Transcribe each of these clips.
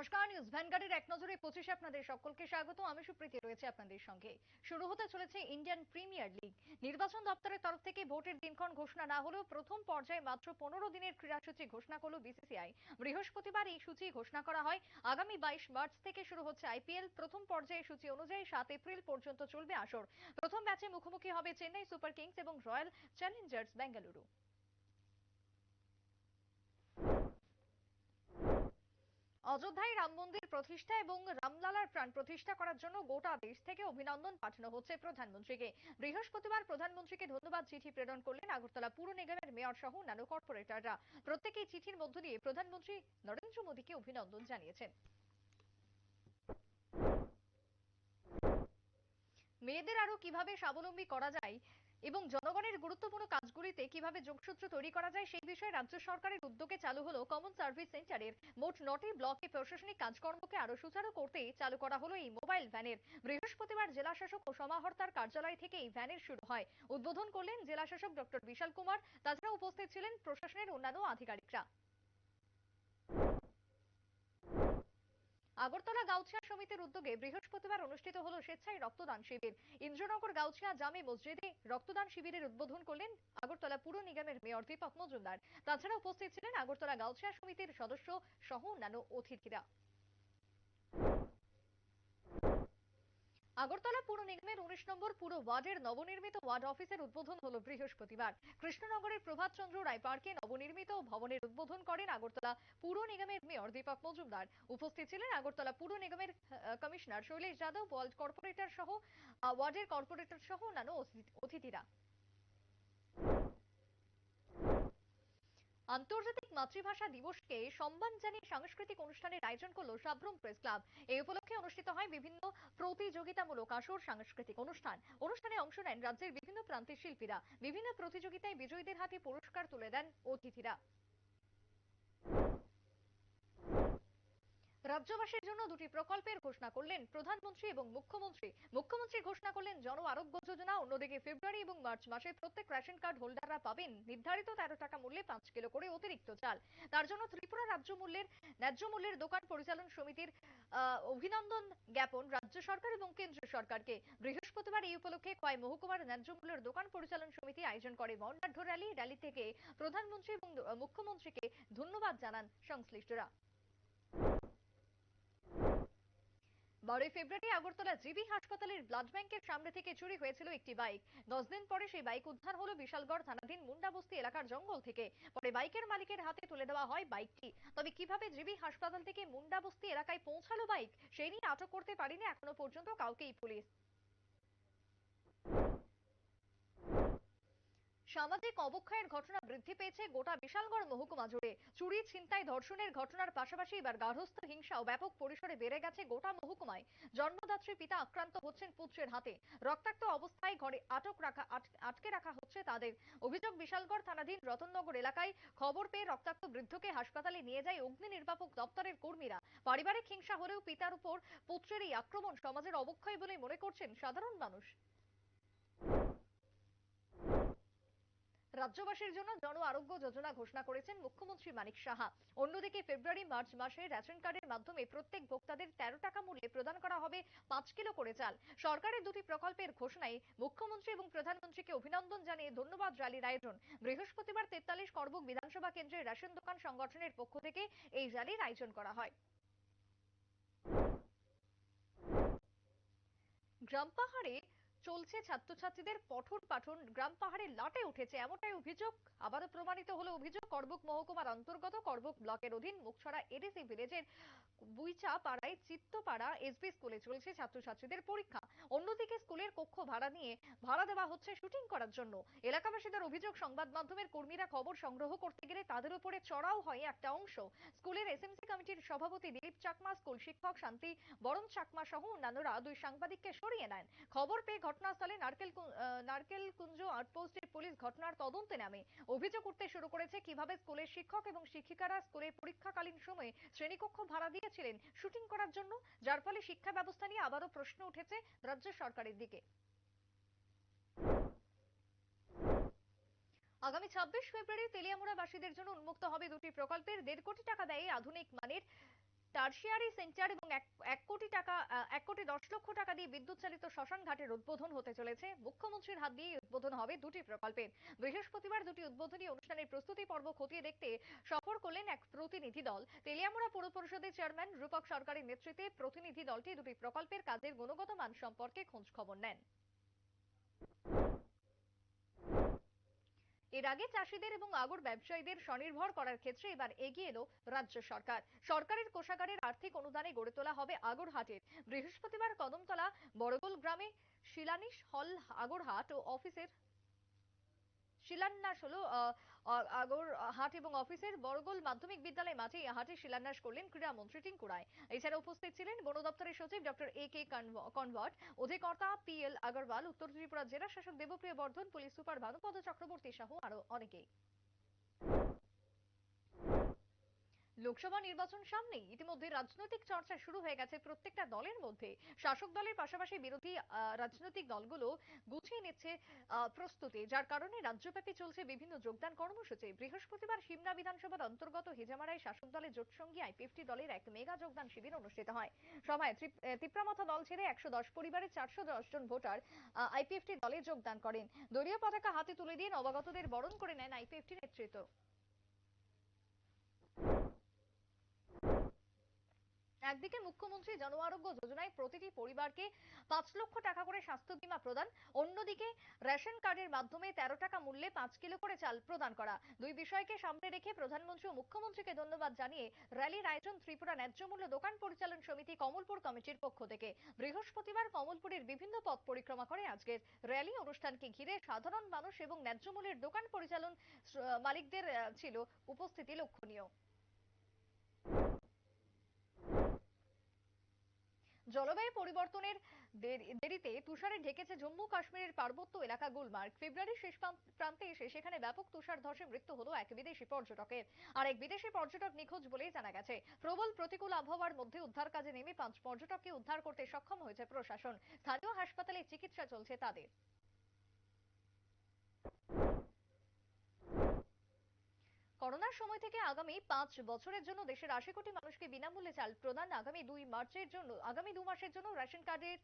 নমস্কার, নিউজ ভ্যানগার্ডের এক নজরে পঁচিশে আপনাদের সকলকে স্বাগত। আমি সুপ্রীতি রয়েছে আপনাদের সঙ্গে। শুরু হতে চলেছে ইন্ডিয়ান প্রিমিয়ার লিগ। নির্বাচন দপ্তরের তরফ থেকে ভোটের দিনক্ষণ ঘোষণা না হলেও প্রথম পর্যায়ে মাত্র পনেরো দিনের ক্রীড়াসূচি ঘোষণা করল বিসিসিআই। বৃহস্পতিবার এই সূচি ঘোষণা করা হয়। আগামী বাইশ মার্চ থেকে শুরু হচ্ছে আইপিএল। প্রথম পর্যায়ে সূচি অনুযায়ী সাত এপ্রিল পর্যন্ত চলবে আসর। প্রথম ম্যাচে মুখোমুখি হবে চেন্নাই সুপার কিংস এবং রয়্যাল চ্যালেঞ্জার্স বেঙ্গালুরু। অযোধ্যায় রাম মন্দির প্রতিষ্ঠা এবং রামলালার প্রাণ প্রতিষ্ঠা করার জন্য গোটা দেশ থেকে অভিনন্দন পাঠানো হচ্ছে প্রধানমন্ত্রীকে। বৃহস্পতিবার প্রধানমন্ত্রীকে ধন্যবাদ চিঠি প্রেরণ করলেন আগরতলা পুর নিগমের মেয়র সহ অন্যান্য কর্পোরেটররা। প্রত্যেকেই চিঠির মধ্য দিয়ে প্রধানমন্ত্রী নরেন্দ্র মোদীকে অভিনন্দন জানিয়েছেন। মেয়েদের আরও কীভাবে স্বাবলম্বী করা যায় এবং জনগণের গুরুত্বপূর্ণ কাজগুলিতে কীভাবে যোগসূত্র তৈরি করা যায় সেই বিষয়ে রাজ্য সরকারের উদ্যোগে চালু হলো কমন সার্ভিস সেন্টারের মোট নটি ব্লকে প্রশাসনিক কাজকর্মকে আরও সুচারু করতে চালু করা হলো এই মোবাইল ভ্যানের বৃহস্পতিবার জেলাশাসক ও সমাহর্তার কার্যালয় থেকে এই ভ্যানের শুরু হয়। উদ্বোধন করলেন জেলাশাসক ডক্টর বিশাল কুমার। তাছাড়া উপস্থিত ছিলেন প্রশাসনের অন্যান্য আধিকারিকরা। আগরতলা গাউছিয়া সমিতির উদ্যোগে বৃহস্পতিবার অনুষ্ঠিত হলো স্বেচ্ছায় রক্তদান শিবির। ইন্দ্রনগর গাউছিয়া জামে মসজিদে রক্তদান শিবিরের উদ্বোধন করলেন আগরতলা পুর নিগমের মেয়র দীপক মজুমদার। তাছাড়া উপস্থিত ছিলেন আগরতলা গাউছিয়া সমিতির সদস্য সহ অন্যান্য অতিথিরা। আগরতলা পুর নিগমের উনিশ নম্বর পুরো ওয়ার্ডের নবনির্মিত ওয়ার্ড অফিসের উদ্বোধন হল বৃহস্পতিবার। কৃষ্ণনগরের প্রভাত চন্দ্র রায় পার্কে নবনির্মিত ভবনের উদ্বোধন করেন আগরতলা পুর নিগমের মেয়র দীপক মজুমদার। উপস্থিত ছিলেন আগরতলা পুর নিগমের commissioner Shailesh Yadav world corporator সহ ওয়ার্ডের কর্পোরেটর সহ অন্যান্য অতিথিরা। আন্তর্জাতিক মাতৃভাষা দিবসকে সম্মান জানিয়ে সাংস্কৃতিক অনুষ্ঠানের আয়োজন করল সাব্রম প্রেস ক্লাব। এই উপলক্ষে অনুষ্ঠিত হয় বিভিন্ন প্রতিযোগিতামূলক আসর সাংস্কৃতিক অনুষ্ঠান। অনুষ্ঠানে অংশ নেন রাজ্যের বিভিন্ন প্রান্তের শিল্পীরা। বিভিন্ন প্রতিযোগিতায় বিজয়ীদের হাতে পুরস্কার তুলে দেন অতিথিরা। রাজ্যবাসীর জন্য দুটি প্রকল্পের ঘোষণা করলেন প্রধানমন্ত্রী এবং মুখ্যমন্ত্রী। মুখ্যমন্ত্রী ঘোষণা করলেন জন আরোগ্য যোজনা, অন্যদিকে ফেব্রুয়ারি এবং মার্চ মাসে প্রত্যেক রেশন কার্ড হোল্ডাররা পাবেন নির্ধারিত তেরো টাকা মূল্যে পাঁচ কিলো করে অতিরিক্ত চাল। তার জন্য ত্রিপুরা রাজ্য মূল্যের, ন্যায্য মূল্যের দোকান পরিচালন সমিতির অভিনন্দন জ্ঞাপন রাজ্য সরকার এবং কেন্দ্র সরকারকে। বৃহস্পতিবার এই উপলক্ষে কয় মহকুমার ন্যায্য মূল্যের দোকান পরিচালন সমিতি আয়োজন করে। বর্ণাঢ্য র্যালি র্যালি থেকে প্রধানমন্ত্রী এবং মুখ্যমন্ত্রীকে ধন্যবাদ জানান সংশ্লিষ্টরা। বারোই ফেব্রুয়ারি আগরতলা জিবি হাসপাতালের ব্লাড ব্যাংকের সামনে থেকে চুরি হয়েছিল একটি বাইক। দশ দিন পরে সেই বাইক উদ্ধার হলো বিশালগড় থানাধীন মুন্ডাবস্তি এলাকার জঙ্গল থেকে। পরে বাইকের মালিকের হাতে তুলে দেওয়া হয় বাইকটি। তবে কীভাবে জিবি হাসপাতাল থেকে মুন্ডাবস্তি এলাকায় পৌঁছালো বাইক, সেই নিয়ে আটক করতে পারিনি এখনও পর্যন্ত কাউকেই পুলিশ। সামাজিক অবক্ষয়ের ঘটনা বৃদ্ধি পেয়েছে গোটা বিশালগড় মহকুমা জুড়ে। চুরি, ছিনতাই, ধর্ষণের ঘটনার পাশাপাশি এবার গার্হস্থ হিংসাও ব্যাপক পরিসরে বেড়ে গেছে গোটা মহকুমায়। জন্মদাত্রী পিতা আক্রান্ত হচ্ছেন পুত্রের হাতে। রক্তাক্ত অবস্থায় ঘরে আটক রাখা আটকে রাখা হচ্ছে তাদের। অভিযোগ, বিশালগড় থানাধীন রতননগর এলাকায় খবর পেয়ে রক্তাক্ত বৃদ্ধকে হাসপাতালে নিয়ে যায় অগ্নি নির্বাপক দপ্তরের কর্মীরা। পারিবারিক হিংসা হলেও পিতার উপর পুত্রের এই আক্রমণ সমাজের অবক্ষয় বলে মনে করছেন সাধারণ মানুষ। রাজ্যবাসীর জন্য জন আরোগ্য যোজনা ঘোষণা করেছেন মুখ্যমন্ত্রী মানিক সাহা। অন্যদিকে ফেব্রুয়ারি, মার্চ মাসে রেশন কার্ডের মাধ্যমে প্রত্যেক ভোক্তাদের তেরো টাকা মূল্যে প্রদান করা হবে পাঁচ কিলো করে চাল। সরকারের দুটি প্রকল্পের ঘোষণায় মুখ্যমন্ত্রী এবং প্রধানমন্ত্রীকে অভিনন্দন জানিয়ে ধন্যবাদ র্যালির আয়োজন। বৃহস্পতিবার তেতাল্লিশ করবুক বিধানসভা কেন্দ্রের রেশন দোকান সংগঠনের পক্ষ থেকে এই র্যালির আয়োজন করা হয়। গ্রাম পাহাড়ে চলছে ছাত্রছাত্রীদের পঠন পাঠন। গ্রাম পাহাড়ে লাটে উঠেছে এমনটাই অভিযোগ। আবারও প্রমাণিত হলো অভিযোগ, করবুক মহকুমার অন্তর্গত করবুক ব্লকের অধীন মুখছড়া এডিসি ভিলেজের বুইচা পাড়ায় চিত্তপাড়া এসবি স্কুলে চলছে ছাত্রছাত্রীদের পরীক্ষা। অন্যদিকে স্কুলের কক্ষ ভাড়া নিয়ে ভাড়া দেওয়া হচ্ছে শুটিং করার জন্য। এলাকাবাসীদের অভিযোগ, সংবাদ মাধ্যমের কর্মীরা খবর সংগ্রহ করতে গেলে তাদের উপরে চড়াও হয় একটা অংশ। স্কুলের এসএমসি কমিটির সভাপতি দিলীপ চাকমা, স্কুল শিক্ষক শান্তি বরণ চাকমা সহ অন্যান্যরা দুই সাংবাদিককে সরিয়ে নেন। খবর পেয়ে ঘটনাস্থলে নারকেল নারকেল কুঞ্জ আউটপোস্টের পুলিশ ঘটনার তদন্তে নামে। অভিযোগ উঠতে শুরু করেছে কীভাবে স্কুলের শিক্ষক এবং শিক্ষিকারা স্কুলের পরীক্ষাকালীন সময়ে শ্রেণীকক্ষ ভাড়া দিয়েছিলেন শুটিং করার জন্য, যার ফলে শিক্ষা ব্যবস্থা নিয়ে আবারও প্রশ্ন উঠেছে রাজ্য সরকারের দিকে। আগামী ছাব্বিশ ফেব্রুয়ারি তেলিয়ামুড়াবাসীদের জন্য উন্মুক্ত হবে দুটি প্রকল্পের দেড় কোটি টাকা ব্যয়ে আধুনিক মানের টার্সিয়ারি সেন্টার এবং এক কোটি টাকা এক কোটি দশ লক্ষ টাকা দিয়ে বিদ্যুৎ চালিত শ্মশান ঘাটের উদ্বোধন হতে চলেছে। মুখ্যমন্ত্রীর হাত দিয়ে উদ্বোধন হবে দুটি প্রকল্পের বৃহস্পতিবার দুটি উদ্বোধনী অনুষ্ঠানের প্রস্তুতি পর্ব খতিয়ে দেখতে সফর করলেন এক প্রতিনিধি দল। তেলিয়ামুড়া পৌর পরিষদের চেয়ারম্যান রূপক সরকারের নেতৃত্বে প্রতিনিধি দলটি দুটি প্রকল্পের কাজের গুণগত মান সম্পর্কে খোঁজ খবর নেন। এর আগে চাষিদের এবং আগর ব্যবসায়ীদের স্বনির্ভর করার ক্ষেত্রে এবার এগিয়ে এলো রাজ্য সরকার। সরকারের কোষাগারের আর্থিক অনুদানে গড়ে তোলা হবে আগরহাটের। বৃহস্পতিবার কদমতলা বড়গোল গ্রামে শিলানিশ হল আগরহাট ও অফিসের শিলান্যাস হলো আহ, হাট এবং অফিসের বড়গোল মাধ্যমিক বিদ্যালয় মাঠে এই হাটে শিলান্যাস করলেন ক্রীড়ামন্ত্রী টিঙ্কু রায়। এছাড়া উপস্থিত ছিলেন বন দপ্তরের সচিব ডক্টর এ কে কনভার্ট অধিকর্তা পি এল আগরওয়াল উত্তর ত্রিপুরা জেলা শাসক দেবপ্রিয় বর্ধন পুলিশ সুপার ভানুপদ চক্রবর্তী সহ আরও অনেকেই। লোকসভা নির্বাচন সামনেই ইতিমধ্যে রাজনৈতিক চর্চা শুরু হয়ে গেছে প্রত্যেকটা দলের মধ্যে। শাসক দলের পাশাপাশি বিরোধী রাজনৈতিক দলগুলো গুছিয়ে নিচ্ছে প্রস্তুতি, যার কারণে রাজ্যব্যাপী চলছে বিভিন্ন যোগদান কর্মসূচি। বৃহস্পতিবার সিমনা বিধানসভার অন্তর্গত হিজামারায় শাসক দলের জোটসঙ্গী আইপিএফটি দলের এক মেগা যোগদান শিবির অনুষ্ঠিত হয়। সভায় তিপ্রামাথা দল ছেড়ে একশো দশ পরিবারের চারশো দশ জন ভোটার আইপিএফটি দলে যোগদান করেন। দলীয় পতাকা হাতে তুলে দিয়ে নবাগতদের বরণ করে নেন আইপিএফটি নেতৃত্ব। একদিকে মুখ্যমন্ত্রী জন আরোগ্য যোজনায় প্রতিটি পরিবারকে পাঁচ লক্ষ টাকা করে স্বাস্থ্য বীমা প্রদান, অন্যদিকে রেশন কার্ডের মাধ্যমে তেরো টাকা মূল্যে পাঁচ কিলো করে চাল প্রদান করা। দুই বিষয়কে সামনে রেখে প্রধানমন্ত্রী ও মুখ্যমন্ত্রীকে ধন্যবাদ জানিয়ে র্যালির আয়োজন ত্রিপুরা ন্যায্য মূল্য দোকান পরিচালন সমিতি কমলপুর কমিটির পক্ষ থেকে। বৃহস্পতিবার কমলপুরের বিভিন্ন পথ পরিক্রমা করে আজকের র্যালি অনুষ্ঠানকে ঘিরে সাধারণ মানুষ এবং ন্যায্য মূল্যের দোকান পরিচালন মালিকদের ছিল উপস্থিতি লক্ষণীয়। জলবায়ু পরিবর্তনের দেরিতে তুষারে ঢেকেছে জম্মু কাশ্মীরের পার্বত্য এলাকা গুলমার্গ। ফেব্রুয়ারির শেষ প্রান্তে এসে সেখানে ব্যাপক তুষার ধসে মৃত্যু হলো এক বিদেশি পর্যটকের আর এক বিদেশি পর্যটক নিখোঁজ বলেই জানা গেছে। প্রবল প্রতিকূল আবহাওয়ার মধ্যে উদ্ধার কাজে নেমে পাঁচ পর্যটককে উদ্ধার করতে সক্ষম হয়েছে প্রশাসন। স্থানীয় হাসপাতালে চিকিৎসা চলছে তাদের। করোনার সময় থেকে আগামী পাঁচ বছরের জন্য দেশের আশি কোটি মানুষকে বিনামূল্যে চাল প্রদান, আগামী দুই মার্চের জন্য, আগামী দু মাসের জন্য রেশন কার্ডের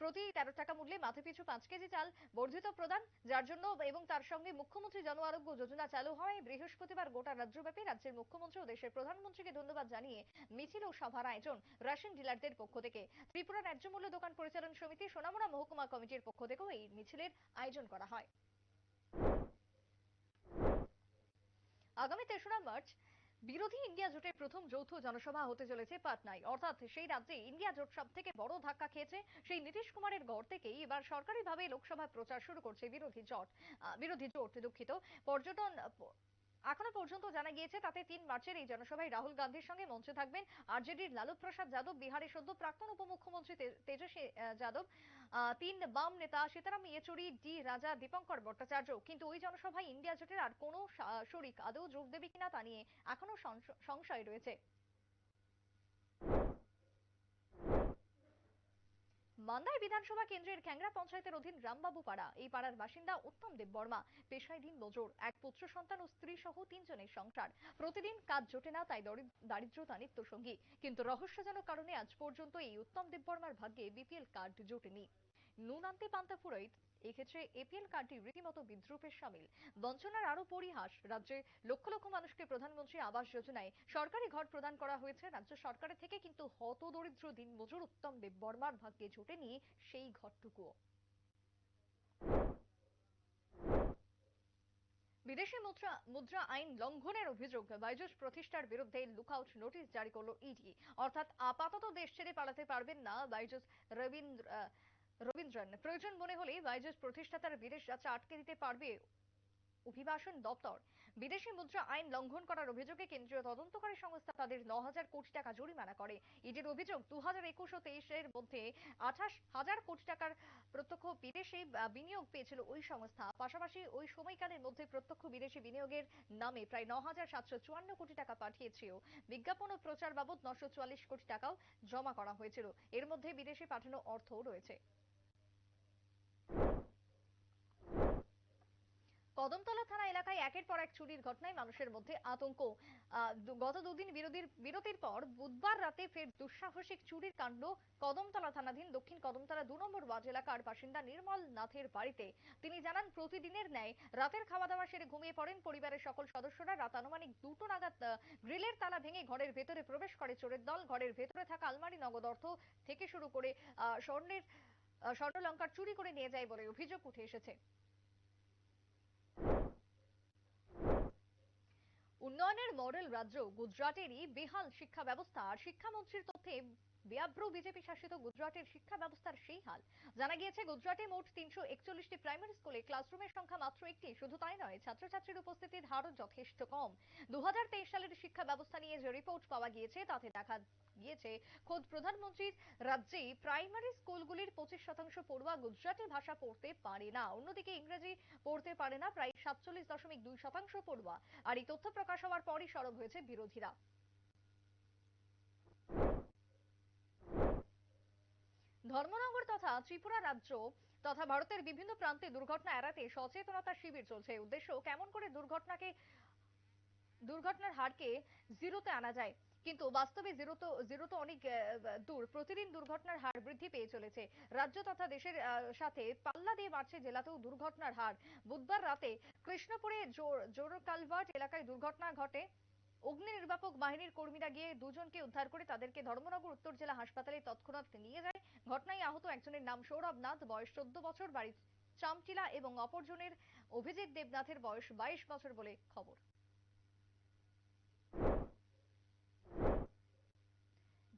প্রতি তেরো টাকা মূল্যে মাথাপিছু পাঁচ কেজি চাল বর্ধিত প্রদান, যার জন্য এবং তার সঙ্গে মুখ্যমন্ত্রী জন আরোগ্য যোজনা চালু হয়। বৃহস্পতিবার গোটা রাজ্যব্যাপী রাজ্যের মুখ্যমন্ত্রী ও দেশের প্রধানমন্ত্রীকে ধন্যবাদ জানিয়ে মিছিল ও সভার আয়োজন রেশন ডিলারদের পক্ষ থেকে। ত্রিপুরা ন্যায্য মূল্য দোকান পরিচালন সমিতি সোনামুড়া মহকুমা কমিটির পক্ষ থেকেও এই মিছিলের আয়োজন করা হয়। আগামী তেসরা মার্চ বিরোধী ইন্ডিয়া জোটের প্রথম যৌথ জনসভা হতে চলেছে পাটনায়। অর্থাৎ সেই রাজ্যে ইন্ডিয়া জোট সব থেকে বড় ধাক্কা খেয়েছে সেই নীতিশ কুমারের গড় থেকেই। এবার সরকারিভাবে লোকসভার প্রচার শুরু করছে বিরোধী জোট বিরোধী জোট দুঃখিত। পর্যটন এখনও পর্যন্ত জানা গিয়েছে তাতে তিন মার্চের এই জনসভায় রাহুল গান্ধীর সঙ্গে মঞ্চে থাকবেন আরজেডির লালু প্রসাদ যাদব, বিহারের সদ্য প্রাক্তন উপমুখ্যমন্ত্রী তেজস্বী যাদব তিন বাম নেতা সীতারাম ইয়েচুরি, ডি রাজা দীপঙ্কর ভট্টাচার্য। কিন্তু ওই জনসভায় ইন্ডিয়া জোটের আর কোনো শরিক আদৌ যোগ দেবে কিনা তা নিয়ে এখনও সংশ- সংশয় রয়েছে। মান্দাই বিধানসভা কেন্দ্রের খ্যাংরা পঞ্চায়েতের অধীন রামবাবু পাড়া এই পাড়ার বাসিন্দা উত্তম দেব বর্মা পেশায় দিন মজুর এক পুত্র সন্তান ও স্ত্রী সহ তিনজনের সংসার। প্রতিদিন কাজ জোটে না, তাই দারিদ্রতা নিত্য সঙ্গী কিন্তু রহস্যজনক কারণে আজ পর্যন্ত এই উত্তম দেব বর্মার ভাগ্যে বিপিএল কার্ড জোটেনি। নুন আনতে পান্তা ফুরোয় এক্ষেত্রে এপিএল কার্ডটি রীতিমতো বিদ্রুপের সামিল। বঞ্চনার আরও পরিহাস, রাজ্যে লক্ষ লক্ষ মানুষকে প্রধানমন্ত্রী আবাস যোজনায় সরকারি ঘর প্রদান করা হয়েছে। রাজ্য সরকারের থেকে কিন্তু হত দরিদ্র দিন মজুর উত্তম দেব বর্মার ভাগ্যে জোটেনি সেই ঘরটুকুও। বিদেশি মুদ্রা মুদ্রা আইন লঙ্ঘনের অভিযোগ, বাইজুস প্রতিষ্ঠার বিরুদ্ধে লুকআউট নোটিশ জারি করল ইডি। অর্থাৎ আপাতত দেশ ছেড়ে পালাতে পারবেন না বাইজুস রবীন্দ্র রবীন্দ্রন। প্রয়োজন মনে হলে বাইজুস প্রতিষ্ঠাতার বিদেশ যাত্রা আটকে দিতে পারবে অভিবাসন দপ্তর। বিদেশি মুদ্রা আইন লঙ্ঘন করার অভিযোগে কেন্দ্রীয় তদন্তকারী সংস্থা তাদের ন কোটি টাকা জরিমানা করে। ইডির অভিযোগ, দু হাজার একুশ ও তেইশের মধ্যে আঠাশ হাজার কোটি টাকার প্রত্যক্ষ বিদেশি বিনিয়োগ পেয়েছিল ওই সংস্থা। পাশাপাশি ওই সময়কালের মধ্যে প্রত্যক্ষ বিদেশি বিনিয়োগের নামে প্রায় ন হাজার সাতশো চুয়ান্ন কোটি টাকা পাঠিয়েছিল। বিজ্ঞাপন ও প্রচার বাবদ নশো চুয়াল্লিশ কোটি টাকাও জমা করা হয়েছিল। এর মধ্যে বিদেশে পাঠানো অর্থও রয়েছে। কদমতলা থানা এলাকায় একের পর এক চুরির ঘটনায় মানুষের মধ্যে আতঙ্ক। গত দুদিন বিরোধীর, বিরতির পর বুধবার রাতে ফের দুঃসাহসিক চুরির কাণ্ড কদমতলা থানাধীন দক্ষিণ কদমতলা দু নম্বর ওয়ার্ড এলাকার বাসিন্দা নির্মল নাথের বাড়িতে। তিনি জানান, প্রতিদিনের ন্যায় রাতের খাওয়া দাওয়া সেরে ঘুমিয়ে পড়েন। পরিবারের সকল সদস্যরা রাত আনুমানিক দুটো নাগাদ গ্রিলের তালা ভেঙে ঘরের ভেতরে প্রবেশ করে চোরের দল। ঘরের ভেতরে থাকা আলমারি, নগদ অর্থ থেকে শুরু করে স্বর্ণের স্বর্ণলঙ্কার চুরি করে নিয়ে যায় বলে অভিযোগ উঠে এসেছে। উন্নয়নের মডেল রাজ্য গুজরাটেরই বেহাল শিক্ষা ব্যবস্থা। আর শিক্ষামন্ত্রীর তথ্যে বেআব্রু বিজেপি শাসিত গুজরাটের শিক্ষা ব্যবস্থার সেই হাল। জানা গিয়েছে, গুজরাটে মোট তিনশো একচল্লিশটি প্রাইমারি স্কুলে ক্লাসরুমের সংখ্যা মাত্র একটি। শুধু তাই নয়, ছাত্রছাত্রীর উপস্থিতির হারও যথেষ্ট কম। দু হাজার তেইশ সালের শিক্ষা ব্যবস্থা নিয়ে যে রিপোর্ট পাওয়া গিয়েছে, তাতে দেখা গিয়েছে, খোদ প্রধানমন্ত্রীর রাজ্যেই প্রাইমারি স্কুলগুলির পঁচিশ শতাংশ পড়ুয়া গুজরাটি ভাষা পড়তে পারে না। অন্যদিকে ইংরেজি পড়তে পারে না, প্রায় সাতচল্লিশ দশমিক দুই শতাংশ পড়ুয়া। আর এই তথ্য প্রকাশ হওয়ার পরই সরব হয়েছে বিরোধীরা। ধর্মনগর তথা ত্রিপুরা রাজ্য তথা ভারতের বিভিন্ন প্রান্তে দুর্ঘটনা এড়াতে সচেতনতা শিবির চলছে। উদ্দেশ্য, কেমন করে দুর্ঘটনাকে, দুর্ঘটনার হারকে জিরোতে আনা যায়? কিন্তু বাস্তবে জিরো তো জিরো তো অনেক দূর। প্রতিদিন দুর্ঘটনার হার বৃদ্ধি পেয়ে চলেছে। রাজ্য তথা দেশের সাথে পাল্লা দিয়ে বাড়ছে জেলাতেও দুর্ঘটনার হার। বুধবার রাতে কৃষ্ণপুরে জোর- কালভার্ট এলাকায় দুর্ঘটনা ঘটে। অগ্নি নির্বাপক বাহিনীর কর্মীরা গিয়ে দুজনকে উদ্ধার করে তাদেরকে ধর্মনগর উত্তর জেলা হাসপাতালে তৎক্ষণাৎ নিয়ে যায়। ঘটনায় আহত একজনের নাম সৌরভ নাথ, বয়স চোদ্দ বছর, বাড়ি চামটিলা এবং অপরজনের অভিজিৎ দেবনাথের বয়স বাইশ বছর বলে খবর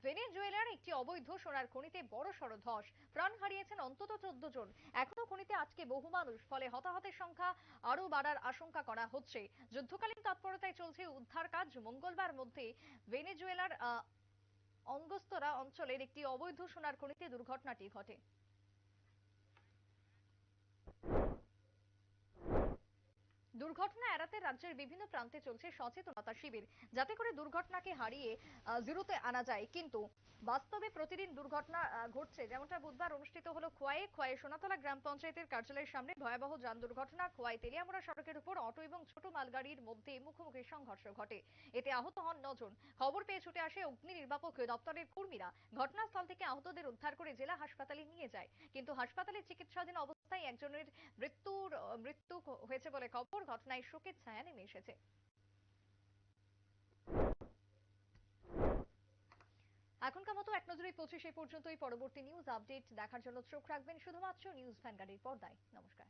ভেনেজুয়েলার একটি অবৈধ সোনার খনিতে বড় সড় ধস। প্রাণ হারিয়েছেন অন্তত চোদ্দ জন। এখনও খনিতে আজকে বহু মানুষ। ফলে হতাহতের সংখ্যা আরও বাড়ার আশঙ্কা করা হচ্ছে। যুদ্ধকালীন তৎপরতায় চলছে উদ্ধার কাজ। মঙ্গলবার মধ্যে ভেনেজুয়েলার অঙ্গস্তরা অঞ্চলের একটি অবৈধ সোনার খনিতে দুর্ঘটনাটি ঘটে। দুর্ঘটনা এড়াতে রাজ্যের বিভিন্ন প্রান্তে চলছে সচেতনতা শিবির। যাতে করে দুর্ঘটনাকে হারিয়ে জিরোতে আনা যায়। কিন্তু বাস্তবে প্রতিদিন দুর্ঘটনা ঘটছে। যেমনটা বুধবার অনুষ্ঠিত হলো খোয়াই। খোয়াই সোনাতলা গ্রাম পঞ্চায়েতের কার্যালয়ের সামনে ভয়াবহ যান দুর্ঘটনা। খোয়াই, তেলিয়ামুড়া সড়কের উপর অটো এবং ছোট মালগাড়ির মধ্যে মুখোমুখি সংঘর্ষ ঘটে। এতে আহত হন নজন। খবর পেয়ে ছুটে আসে অগ্নি নির্বাপক দপ্তরের কর্মীরা। ঘটনাস্থল থেকে আহতদের উদ্ধার করে জেলা হাসপাতালে নিয়ে যায়। কিন্তু হাসপাতালে চিকিৎসাধীন অবস্থায় একজনের মৃত্যুর, মৃত্যু হয়েছে বলে খবর। ঘটনায় শোকের ছায়া নেমে এসেছে। এখনকার মতো এক নজরে পঁচিশে পর্যন্তই পরবর্তী নিউজ আপডেট দেখার জন্য চোখ রাখবেন শুধুমাত্র নিউজ ভ্যানগাড়ির পর্দায়। নমস্কার।